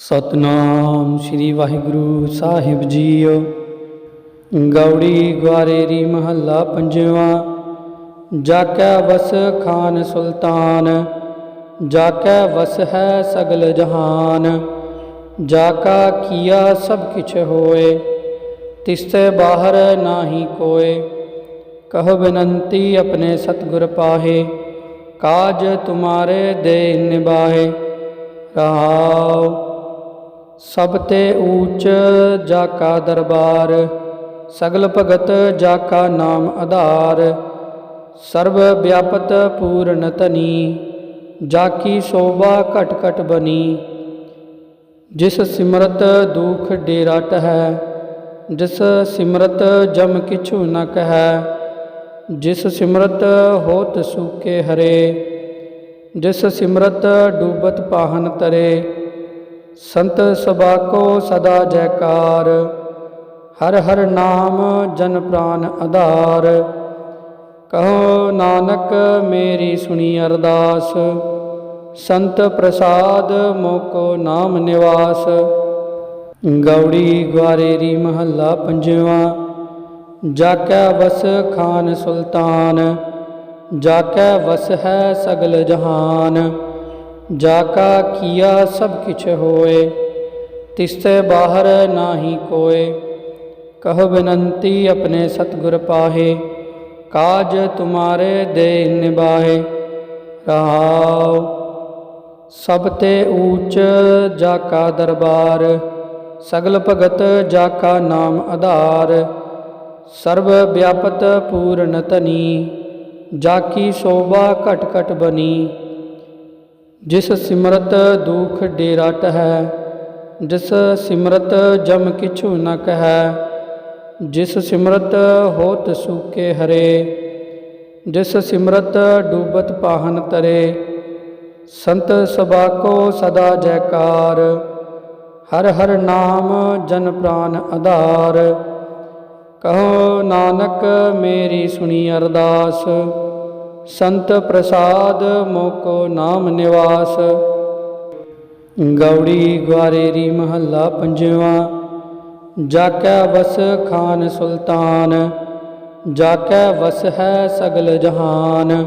ਸਤਨਾਮ ਸ੍ਰੀ ਵਾਹਿਗੁਰੂ ਸਾਹਿਬ ਜੀਓ। ਗੌੜੀ ਗਵਾਰੇਰੀ ਮਹੱਲਾ ਪੰਜਵਾਂ। ਜਾ ਕੈ ਵਸ ਖਾਨ ਸੁਲਤਾਨ ਜਾ ਕੈ ਵਸ ਹੈ ਸਗਲ ਜਹਾਨ। ਜਾ ਕਾ ਕੀਆ ਸਭ ਕਿਛ ਹੋਏ, ਤਿਸਤੇ ਬਾਹਰ ਨਾਹੀ ਕੋਏ। ਕਹ ਬਿਨੰਤੀ ਆਪਣੇ ਸਤਿਗੁਰ ਪਾਹੇ, ਕਾਜ ਤੁਮਾਰੇ ਦੇ ਨਿਬਾਹੇ ਰਹਾਓ ਸਭ ਤੇ ਊਚ ਜਾ ਕਾ ਦਰਬਾਰ, ਸਗਲ ਭਗਤ ਜਾ ਕਾ ਨਾਮ ਆਧਾਰ, ਸਰਬ ਵਿਆਪਤ ਪੂਰਨ ਤਨੀ ਜਾ ਕੀ ਸ਼ੋਭਾ ਘਟ ਘਟ ਬਨੀ, ਜਿਸ ਸਿਮਰਤ ਦੁਖ ਡੇਰਾ ਟਹੈ, ਜਿਸ ਸਿਮਰਤ ਜਮ ਕਿਛੂ ਨ ਕਹੈ, ਜਿਸ ਸਿਮਰਤ ਹੋਤ ਸੂਕੇ ਹਰੇ, ਜਿਸ ਸਿਮਰਤ ਡੂਬਤ ਪਾਹਨ ਤਰੇ ਸੰਤ ਸਭਾ ਕੋ ਸਦਾ ਜੈਕਾਰ, ਹਰ ਹਰ ਨਾਮ ਜਨ ਪ੍ਰਾਨ ਆਧਾਰ। ਕਹੋ ਨਾਨਕ ਮੇਰੀ ਸੁਣੀ ਅਰਦਾਸ, ਸੰਤ ਪ੍ਰਸਾਦ ਮੋਕੋ ਨਾਮ ਨਿਵਾਸ। ਗੌੜੀ ਗਵਾਰੇਰੀ ਮਹੱਲਾ ਪੰਜਵਾਂ ਜਾ ਵਸ ਖਾਨ ਸੁਲਤਾਨ ਜਾ ਕੈ ਵਸ ਹੈ ਸਗਲ ਜਹਾਨ। ਜਾ ਕਾ ਕੀਆ ਸਭ ਕਿਛ ਹੋਏ, ਤਿਸਤੇ ਬਾਹਰ ਨਾਹੀ ਕੋਏ। ਕਹ ਬਿਨੰਤੀ ਆਪਣੇ ਸਤਿਗੁਰ ਪਾਹੇ, ਕਾਜ ਤੁਮਾਰੇ ਦੇ ਨਿਬਾਹੇ ਰਹਾਉ ਸਭ ਤੇ ਊਚ ਜਾ ਕਾ ਦਰਬਾਰ, ਸਗਲ ਭਗਤ ਜਾ ਕਾ ਨਾਮ ਆਧਾਰ। ਸਰਬ ਵਿਆਪਤ ਪੂਰਨ ਤਨੀ ਜਾ ਕੀ ਸ਼ੋਭਾ ਘਟ ਘਟ ਬਨੀ। ਜਿਸ ਸਿਮਰਤ ਦੁਖ ਡੇਰਾ ਟਹੈ ਜਿਸ ਸਿਮਰਤ ਜਮ ਕਿਛੂ ਨ ਕਹੈ, ਜਿਸ ਸਿਮਰਤ ਹੋਤ ਸੂਕੇ ਹਰੇ, ਜਿਸ ਸਿਮਰਤ ਡੂਬਤ ਪਾਹਨ ਤਰੇ, ਸੰਤ ਸਭਾ ਕੋ ਸਦਾ ਜੈਕਾਰ, ਹਰ ਹਰ ਨਾਮ ਜਨ ਪ੍ਰਾਨ ਆਧਾਰ, ਕਹੋ ਨਾਨਕ ਮੇਰੀ ਸੁਣੀ ਅਰਦਾਸ। ਸੰਤ ਪ੍ਰਸਾਦ ਮੋਕੋ ਨਾਮ ਨਿਵਾਸ। ਗੌੜੀ ਗਵਾਰੇਰੀ ਮਹੱਲਾ ਪੰਜਵਾਂ ਜਾ ਕੈ ਵਸ ਖਾਨ ਸੁਲਤਾਨ ਜਾ ਕੈ ਵਸ ਹੈ ਸਗਲ ਜਹਾਨ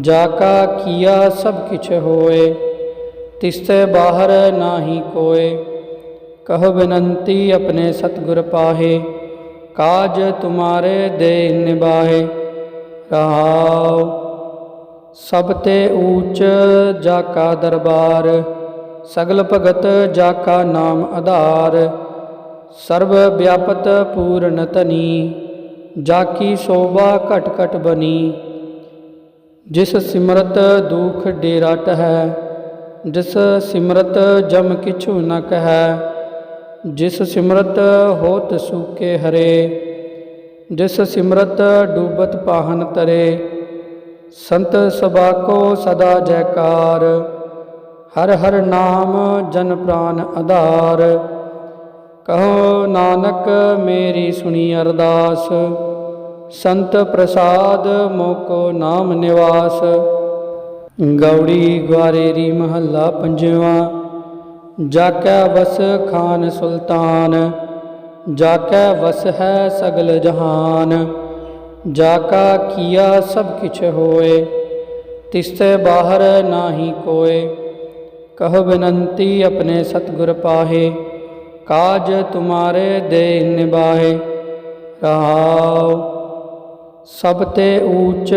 ਜਾ ਕਾ ਕੀਆ ਸਭ ਕਿਛ ਹੋਏ, ਤਿਸਤੇ ਬਾਹਰ ਨਾਹੀ ਕੋਏ, ਕਹ ਬਿਨੰਤੀ ਆਪਣੇ ਸਤਿਗੁਰ ਪਾਹੇ, ਕਾਜ ਤੁਮਾਰੇ ਦੇ ਨਿਬਾਹੇ ਰਹਾਉ। ਸਭ ਤੇ ਊਚ ਜਾ ਕਾ ਦਰਬਾਰ, ਸਗਲ ਭਗਤ ਜਾ ਕਾ ਨਾਮ ਆਧਾਰ। ਸਰਬ ਵਿਆਪਤ ਪੂਰਨ ਤਨੀ ਜਾ ਕੀ ਸ਼ੋਭਾ ਘਟ ਘਟ ਬਨੀ। ਜਿਸ ਸਿਮਰਤ ਦੁਖ ਡੇਰਾ ਟਹੈ, ਜਿਸ ਸਿਮਰਤ ਜਮ ਕਿਛੂ ਨ ਕਹੈ। ਜਿਸ ਸਿਮਰਤ ਹੋਤ ਸੂਕੇ ਹਰੇ ਜਿਸ ਸਿਮਰਤ ਡੂਬਤ ਪਾਹਨ ਤਰੇ, ਸੰਤ ਸਭਾ ਕੋ ਸਦਾ ਜੈਕਾਰ। ਹਰ ਹਰ ਨਾਮ ਜਨ ਪ੍ਰਾਨ ਆਧਾਰ। ਕਹੋ ਨਾਨਕ ਮੇਰੀ ਸੁਣੀ ਅਰਦਾਸ। ਸੰਤ ਪ੍ਰਸਾਦ ਮੋਕੋ ਨਾਮ ਨਿਵਾਸ। ਗੌੜੀ ਗਵਾਰੇਰੀ ਮਹੱਲਾ ਪੰਜਵਾਂ। ਜਾ ਬਸ ਖਾਨ ਸੁਲਤਾਨ। ਜਾ ਕੈ ਵਸ ਹੈ ਸਗਲ ਜਹਾਨ ਜਾ ਕੀਆ ਸਭ ਕਿਛ ਹੋਏ, ਤਿਸਤੇ ਬਾਹਰ ਨਾਹੀ ਕੋਏ, ਕਹ ਬਿਨੰਤੀ ਆਪਣੇ ਸਤਿਗੁਰ ਪਾਹੇ, ਕਾਜ ਤੁਮਾਰੇ ਦੇ ਨਿਬਾਹੇ ਰਹਾਉ ਸਭ ਤੇ ਊਚ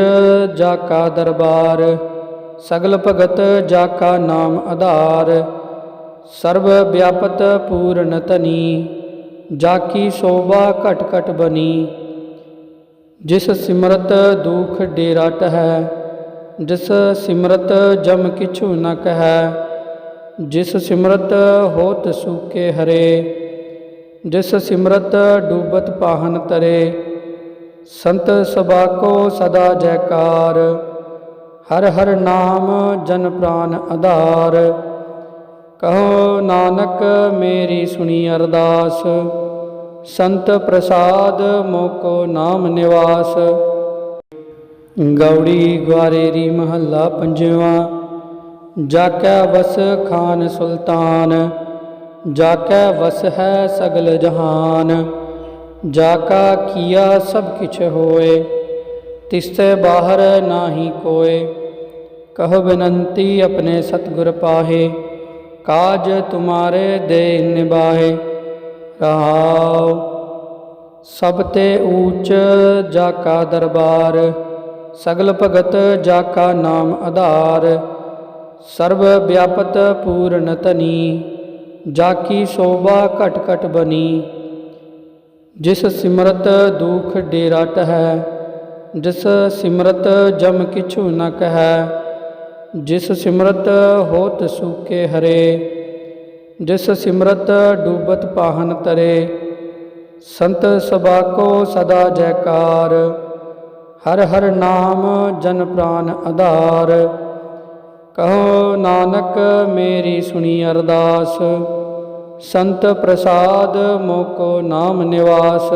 ਜਾ ਦਰਬਾਰ, ਸਗਲ ਭਗਤ ਜਾ ਕਾ ਨਾਮ ਆਧਾਰ ਸਰਬ ਵਿਆਪਤ ਪੂਰਨ ਤਨੀ ਜਾ ਕੀ ਸ਼ੋਭਾ ਘਟ ਘਟ ਬਨੀ, ਜਿਸ ਸਿਮਰਤ ਦੁਖ ਡੇਰਾ ਟਹੈ, ਜਿਸ ਸਿਮਰਤ ਜਮ ਕਿਛੂ ਨ ਕਹੈ, ਜਿਸ ਸਿਮਰਤ ਹੋਤ ਸੂਕੇ ਹਰੇ, ਜਿਸ ਸਿਮਰਤ ਡੂਬਤ ਪਾਹਨ ਤਰੇ, ਸੰਤ ਸਭਾ ਕੋ ਸਦਾ ਜੈਕਾਰ, ਹਰ ਹਰ ਨਾਮ ਜਨ ਪ੍ਰਾਨ ਆਧਾਰ, ਕਹੋ ਨਾਨਕ ਮੇਰੀ ਸੁਣੀ ਅਰਦਾਸ। ਸੰਤ ਪ੍ਰਸਾਦ ਮੋਕੋ ਨਾਮ ਨਿਵਾਸ। ਗੌੜੀ ਗਵਾਰੇਰੀ ਮਹੱਲਾ ਪੰਜਵਾਂ। ਜਾ ਕੈ ਵਸ ਖਾਨ ਸੁਲਤਾਨ ਜਾ ਕੈ ਵਸ ਹੈ ਸਗਲ ਜਹਾਨ। ਜਾ ਕਾ ਕੀਆ ਸਭ ਕਿਛ ਹੋਏ, ਤਿਸਤੇ ਬਾਹਰ ਨਾਹੀ ਕੋਏ। ਕਹ ਬਿਨੰਤੀ ਆਪਣੇ ਸਤਿਗੁਰ ਪਾਹੇ, ਕਾਜ ਤੁਮਾਰੇ ਦੇ ਨਿਬਾਹੇ ਰਹਾਉ ਸਭ ਤੇ ਊਚ ਜਾ ਕਾ ਦਰਬਾਰ, ਸਗਲ ਭਗਤ ਜਾ ਕਾ ਨਾਮ ਆਧਾਰ, ਸਰਬ ਵਿਆਪਤ ਪੂਰਨ ਤਨੀ ਜਾ ਕੀ ਸ਼ੋਭਾ ਘਟ ਘਟ ਬਨੀ, ਜਿਸ ਸਿਮਰਤ ਦੁਖ ਡੇਰਾ ਟਹੈ, ਜਿਸ ਸਿਮਰਤ ਜਮ ਕਿਛੂ ਨ ਕਹੈ, ਜਿਸ ਸਿਮਰਤ ਹੋਤ ਸੂਕੇ ਹਰੇ ਜਿਸ ਸਿਮਰਤ ਡੂਬਤ ਪਾਹਨ ਤਰੇ, ਸੰਤ ਸਭਾ ਕੋ ਸਦਾ ਜੈਕਾਰ। ਹਰ ਹਰ ਨਾਮ ਜਨ ਪ੍ਰਾਨ ਆਧਾਰ। ਕਹੋ ਨਾਨਕ ਮੇਰੀ ਸੁਣੀ ਅਰਦਾਸ। ਸੰਤ ਪ੍ਰਸਾਦ ਮੋਕੋ ਨਾਮ ਨਿਵਾਸ।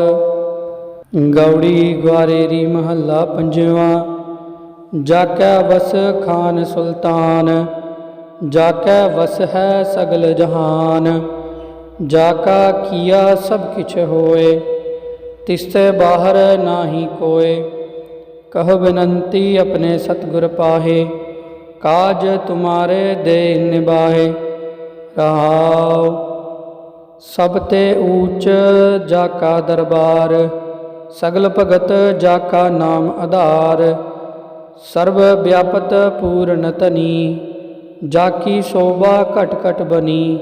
ਗੌੜੀ ਗਵਾਰੇਰੀ ਮਹੱਲਾ ਪੰਜਵਾ। ਜਾ ਬਸ ਖਾਨ ਸੁਲਤਾਨ। ਜਾ ਕੈ ਵਸ ਹੈ ਸਗਲ ਜਹਾਨ ਜਾ ਕਾ ਕੀਆ ਸਭ ਕਿਛ ਹੋਏ, ਤਿਸਤੇ ਬਾਹਰ ਨਾਹੀ ਕੋਏ, ਕਹ ਬਿਨੰਤੀ ਆਪਣੇ ਸਤਿਗੁਰ ਪਾਹੇ, ਕਾਜ ਤੁਮਾਰੇ ਦੇ ਨਿਬਾਹੇ ਰਹਾਉ ਸਭ ਤੇ ਊਚ ਜਾ ਕਾ ਦਰਬਾਰ, ਸਗਲ ਭਗਤ ਜਾ ਕਾ ਨਾਮ ਆਧਾਰ ਸਰਬ ਵਿਆਪਤ ਪੂਰਨ ਤਨੀ ਜਾ ਕੀ ਸ਼ੋਭਾ ਘਟ ਘਟ ਬਨੀ,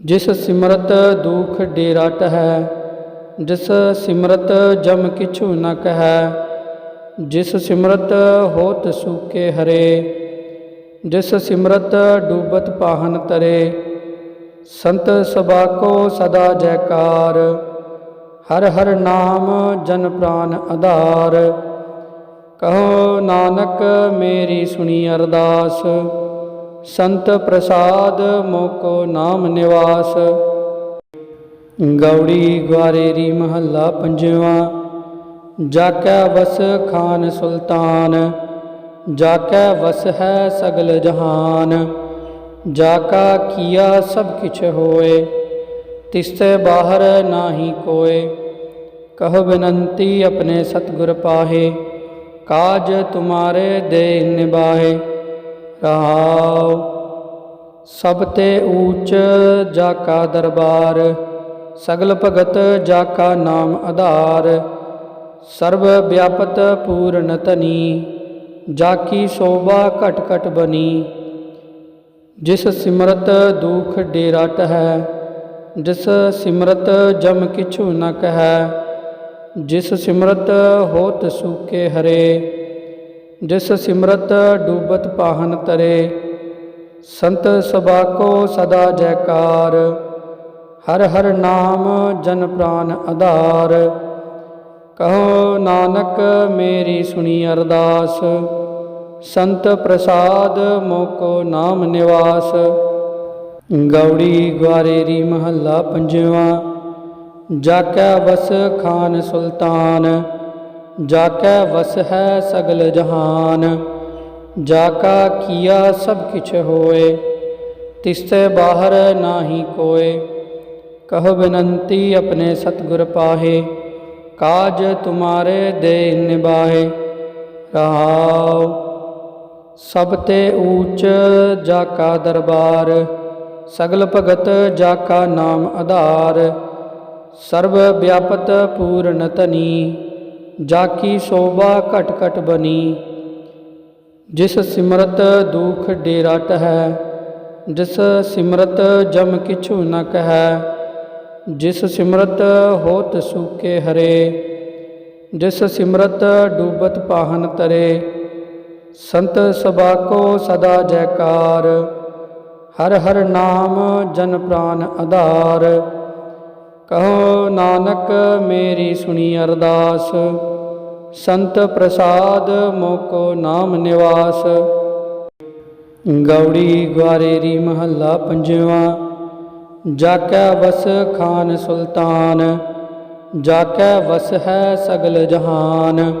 ਜਿਸ ਸਿਮਰਤ ਦੁਖ ਡੇਰਾ ਟਹੈ, ਜਿਸ ਸਿਮਰਤ ਜਮ ਕਿਛੂ ਨ ਕਹੈ, ਜਿਸ ਸਿਮਰਤ ਹੋਤ ਸੂਕੇ ਹਰੇ, ਜਿਸ ਸਿਮਰਤ ਡੂਬਤ ਪਾਹਨ ਤਰੇ, ਸੰਤ ਸਭਾ ਕੋ ਸਦਾ ਜੈਕਾਰ, ਹਰ ਹਰ ਨਾਮ ਜਨ ਪ੍ਰਾਨ ਆਧਾਰ ਕਹੋ ਨਾਨਕ ਮੇਰੀ ਸੁਣੀ ਅਰਦਾਸ। ਸੰਤ ਪ੍ਰਸਾਦ ਮੋਕੋ ਨਾਮ ਨਿਵਾਸ। ਗੌੜੀ ਗਵਾਰੇਰੀ ਮਹੱਲਾ ਪੰਜਵਾਂ। ਜਾ ਕੈ ਵਸ ਖਾਨ ਸੁਲਤਾਨ ਜਾ ਕੈ ਵਸ ਹੈ ਸਗਲ ਜਹਾਨ। ਜਾ ਕਾ ਕੀਆ ਸਭ ਕਿਛ ਹੋਏ, ਤਿਸਤੇ ਬਾਹਰ ਨਾਹੀ ਕੋਏ। ਕਹ ਬਿਨੰਤੀ ਆਪਣੇ ਸਤਿਗੁਰ ਪਾਹੇ। ਕਾਜ ਤੁਮਾਰੇ ਦੇ ਨਿਬਾਹੇ ਰਹਾਉ। ਸਭ ਤੇ ਊਚ ਜਾ ਕਾ ਦਰਬਾਰ, ਸਗਲ ਭਗਤ ਜਾ ਕਾ ਨਾਮ ਆਧਾਰ। ਸਰਬ ਵਿਆਪਤ ਪੂਰਨ ਤਨੀ ਜਾ ਕੀ ਸ਼ੋਭਾ ਘਟ ਘਟ ਬਨੀ। ਜਿਸ ਸਿਮਰਤ ਦੁਖ ਡੇਰਾ ਟਹੈ, ਜਿਸ ਸਿਮਰਤ ਜਮ ਕਿਛੂ ਨ ਕਹੈ। ਜਿਸ ਸਿਮਰਤ ਹੋਤ ਸੂਕੇ ਹਰੇ, ਜਿਸ ਸਿਮਰਤ ਡੂਬਤ ਪਾਹਨ ਤਰੇ, ਸੰਤ ਸਭਾ ਕੋ ਸਦਾ ਜੈਕਾਰ, ਹਰ ਹਰ ਨਾਮ ਜਨ ਪ੍ਰਾਨ ਆਧਾਰ। ਕਹੋ ਨਾਨਕ ਮੇਰੀ ਸੁਣੀ ਅਰਦਾਸ, ਸੰਤ ਪ੍ਰਸਾਦ ਮੋਕੋ ਨਾਮ ਨਿਵਾਸ। ਗੌੜੀ ਗਵਾਰੇਰੀ ਮਹੱਲਾ ਪੰਜਵਾ ਜਾ ਕੈ ਵਸ ਖਾਨ ਸੁਲਤਾਨ ਜਾ ਵਸ ਹੈ ਸਗਲ ਜਹਾਨ ਜਾ ਕਾ ਕੀਆ ਸਭ ਕਿਛ ਹੋਏ, ਤਿਸਤੇ ਬਾਹਰ ਨਾਹੀ ਕੋਏ, ਕਹ ਬਿਨੰਤੀ ਆਪਣੇ ਸਤਿਗੁਰ ਪਾਹੇ, ਕਾਜ ਤੁਮਾਰੇ ਦੇ ਨਿਬਾਹੇ ਰਹਾਉ ਸਭ ਤੇ ਊਚ ਜਾ ਕਾ ਦਰਬਾਰ, ਸਗਲ ਭਗਤ ਜਾ ਕਾ ਨਾਮ ਆਧਾਰ ਸਰਬ ਵਿਆਪਤ ਪੂਰਨ ਤਨੀ ਜਾ ਕੀ ਸ਼ੋਭਾ ਘਟ ਘਟ ਬਨੀ। ਜਿਸ ਸਿਮਰਤ ਦੁਖ ਡੇਰਾ ਟਹੈ, ਜਿਸ ਸਿਮਰਤ ਜਮ ਕਿਛੂ ਨ ਕਹੈ, ਜਿਸ ਸਿਮਰਤ ਹੋਤ ਸੂਕੇ ਹਰੇ, ਜਿਸ ਸਿਮਰਤ ਡੂਬਤ ਪਾਹਨ ਤਰੇ। ਸੰਤ ਸਭਾ ਕੋ ਸਦਾ ਜੈਕਾਰ, ਹਰ ਹਰ ਨਾਮ ਜਨ ਪ੍ਰਾਨ ਆਧਾਰ। ਕਹੋ ਨਾਨਕ ਮੇਰੀ ਸੁਣੀ ਅਰਦਾਸ। ਸੰਤ ਪ੍ਰਸਾਦ ਮੋਕੋ ਨਾਮ ਨਿਵਾਸ। ਗੌੜੀ ਗਵਾਰੇਰੀ ਮਹੱਲਾ ਪੰਜਵਾ। ਜਾ ਕੈ ਵਸ ਖਾਨ ਸੁਲਤਾਨ ਜਾ ਕੈ ਵਸ ਹੈ ਸਗਲ ਜਹਾਨ।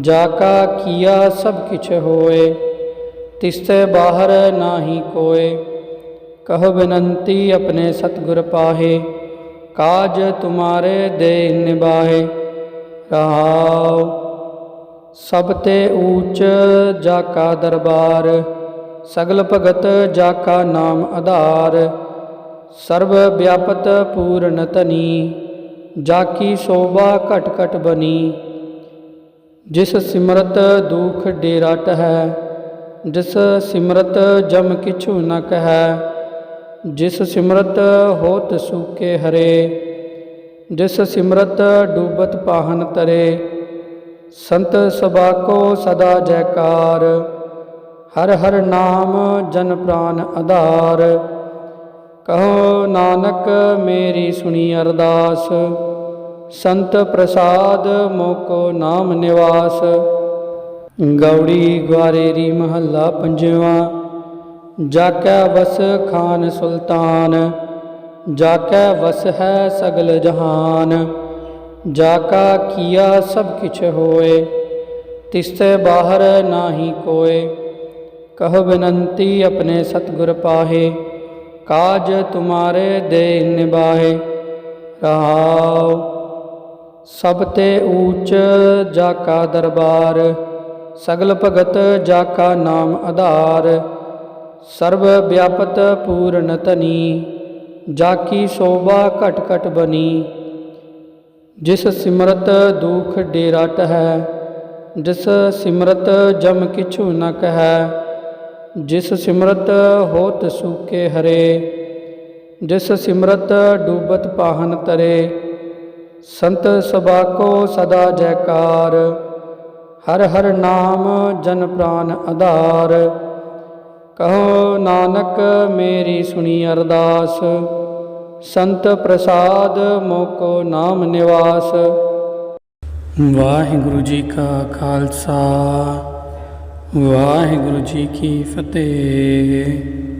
ਜਾ ਕਾ ਕੀਆ ਸਭ ਕਿਛ ਹੋਏ, ਤਿਸਤੇ ਬਾਹਰ ਨਾਹੀ ਕੋਏ। ਕਹ ਬਿਨੰਤੀ ਆਪਣੇ ਸਤਿਗੁਰ ਪਾਹੇ। ਕਾਜ ਤੁਮਾਰੇ ਦੇ ਨਿਬਾਹੇ ਰਹਾਉ। ਸਭ ਤੇ ਊਚ ਜਾ ਕਾ ਦਰਬਾਰ, ਸਗਲ ਭਗਤ ਜਾ ਕਾ ਨਾਮ ਆਧਾਰ। ਸਰਬ ਵਿਆਪਤ ਪੂਰਨ ਤਨੀ ਜਾ ਕੀ ਸੋਭਾ ਘਟ ਘਟ ਬਨੀ। ਜਿਸ ਸਿਮਰਤ ਦੁਖ ਡੇਰਾ ਟਹੈ, ਜਿਸ ਸਿਮਰਤ ਜਮ ਕਿਛੂ ਨ ਕਹੈ। ਜਿਸ ਸਿਮਰਤ ਹੋਤ ਸੂਕੇ ਹਰੇ, ਜਿਸ ਸਿਮਰਤ ਡੂਬਤ ਪਾਹਨ ਤਰੇ, ਸੰਤ ਸਭਾ ਕੋ ਸਦਾ ਜੈਕਾਰ, ਹਰ ਹਰ ਨਾਮ ਜਨ ਪ੍ਰਾਨ ਆਧਾਰ। ਕਹੋ ਨਾਨਕ ਮੇਰੀ ਸੁਣੀ ਅਰਦਾਸ, ਸੰਤ ਪ੍ਰਸਾਦ ਮੋਕੋ ਨਾਮ ਨਿਵਾਸ। ਗੌੜੀ ਗਵਾਰੇਰੀ ਮਹੱਲਾ ਪੰਜਵਾ ਜਾ ਕੈ ਵਸ ਖਾਨ ਸੁਲਤਾਨ ਜਾ ਕੈ ਵਸ ਹੈ ਸਗਲ ਜਹਾਨ ਜਾ ਕਾ ਕੀਆ ਸਭ ਕਿਛ ਹੋਏ, ਤਿਸਤੇ ਬਾਹਰ ਨਾਹੀ ਕੋਏ, ਕਹ ਬਿਨੰਤੀ ਆਪਣੇ ਸਤਿਗੁਰ ਪਾਹੇ, ਕਾਜ ਤੁਮਾਰੇ ਦੇ ਨਿਬਾਹੇ ਰਹਾਓ ਸਭ ਤੇ ਊਚ ਜਾ ਕਾ ਦਰਬਾਰ, ਸਗਲ ਭਗਤ ਜਾ ਕਾ ਨਾਮ ਆਧਾਰ ਸਰਬ ਵਿਆਪਤ ਪੂਰਨ ਤਨੀ ਜਾ ਕੀ ਸੋਭਾ ਘਟ ਘਟ ਬਨੀ। ਜਿਸ ਸਿਮਰਤ ਦੁਖ ਡੇਰਾ ਟਹੈ, ਜਿਸ ਸਿਮਰਤ ਜਮ ਕਿਛੂ ਨ ਕਹੈ। ਜਿਸ ਸਿਮਰਤ ਹੋਤ ਸੂਕੇ ਹਰੇ, ਜਿਸ ਸਿਮਰਤ ਡੂਬਤ ਪਾਹਨ ਤਰੇ। ਸੰਤ ਸਭਾ ਕੋ ਸਦਾ ਜੈਕਾਰ, ਹਰ ਹਰ ਨਾਮ ਜਨ ਪ੍ਰਾਨ ਆਧਾਰ। ਕਹੋ ਨਾਨਕ ਮੇਰੀ ਸੁਣੀ ਅਰਦਾਸ, ਸੰਤ ਪ੍ਰਸਾਦ ਮੋਕੋ ਨਾਮ ਨਿਵਾਸ। ਵਾਹਿਗੁਰੂ ਜੀ ਕਾ ਖਾਲਸਾ, ਵਾਹਿਗੁਰੂ ਜੀ ਕੀ ਫਤਿਹ।